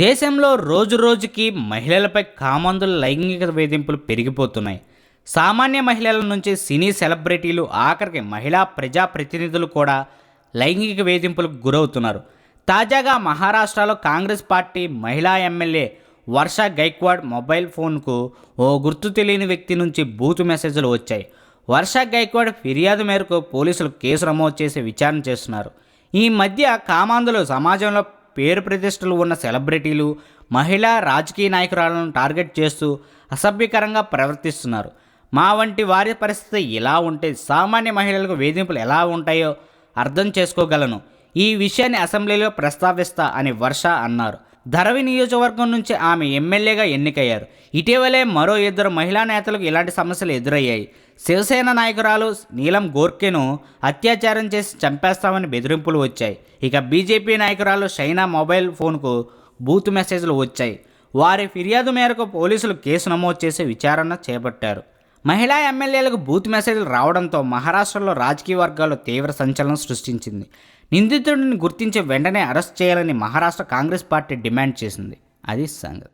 దేశంలో రోజు రోజుకి మహిళలపై కామందుల లైంగిక వేధింపులు పెరిగిపోతున్నాయి. సామాన్య మహిళల నుంచి సినీ సెలబ్రిటీలు ఆఖరికి మహిళా ప్రజాప్రతినిధులు కూడా లైంగిక వేధింపులకు గురవుతున్నారు. తాజాగా మహారాష్ట్రలో కాంగ్రెస్ పార్టీ మహిళా ఎమ్మెల్యే వర్ష గైక్వాడ్ మొబైల్ ఫోన్కు ఓ గుర్తు తెలియని వ్యక్తి నుంచి బూత్ మెసేజ్లు వచ్చాయి. వర్ష గైక్వాడ్ ఫిర్యాదు మేరకు పోలీసులు కేసు నమోదు చేసి విచారణ చేస్తున్నారు. ఈ మధ్య కామాంధులు సమాజంలో పేరు ప్రతిష్టలు ఉన్న సెలబ్రిటీలు మహిళా రాజకీయ నాయకురాలను టార్గెట్ చేస్తూ అసభ్యకరంగా ప్రవర్తిస్తున్నారు. మా వంటి వారి పరిస్థితి ఇలా ఉంటే సామాన్య మహిళలకు వేధింపులు ఎలా ఉంటాయో అర్థం చేసుకోగలను. ఈ విషయాన్ని అసెంబ్లీలో ప్రస్తావిస్తా అని వర్ష అన్నారు. ధరవి నియోజకవర్గం నుంచి ఆమె ఎమ్మెల్యేగా ఎన్నికయ్యారు. ఇటీవలే మరో ఇద్దరు మహిళా నేతలకు ఇలాంటి సమస్యలు ఎదురయ్యాయి. శివసేన నాయకురాలు నీలం గోర్కెను అత్యాచారం చేసి చంపేస్తామని బెదిరింపులు వచ్చాయి. ఇక బీజేపీ నాయకురాలు షైనా మొబైల్ ఫోన్కు బూత్ మెసేజ్లు వచ్చాయి. వారి ఫిర్యాదు మేరకు పోలీసులు కేసు నమోదు చేసి విచారణ చేపట్టారు. మహిళా ఎమ్మెల్యేలకు బూత్ మెసేజ్లు రావడంతో మహారాష్ట్రలో రాజకీయ వర్గాలు తీవ్ర సంచలనం సృష్టించింది. నిందితుడిని గుర్తించి వెంటనే అరెస్ట్ చేయాలని మహారాష్ట్ర కాంగ్రెస్ పార్టీ డిమాండ్ చేసింది. అది సంగతి.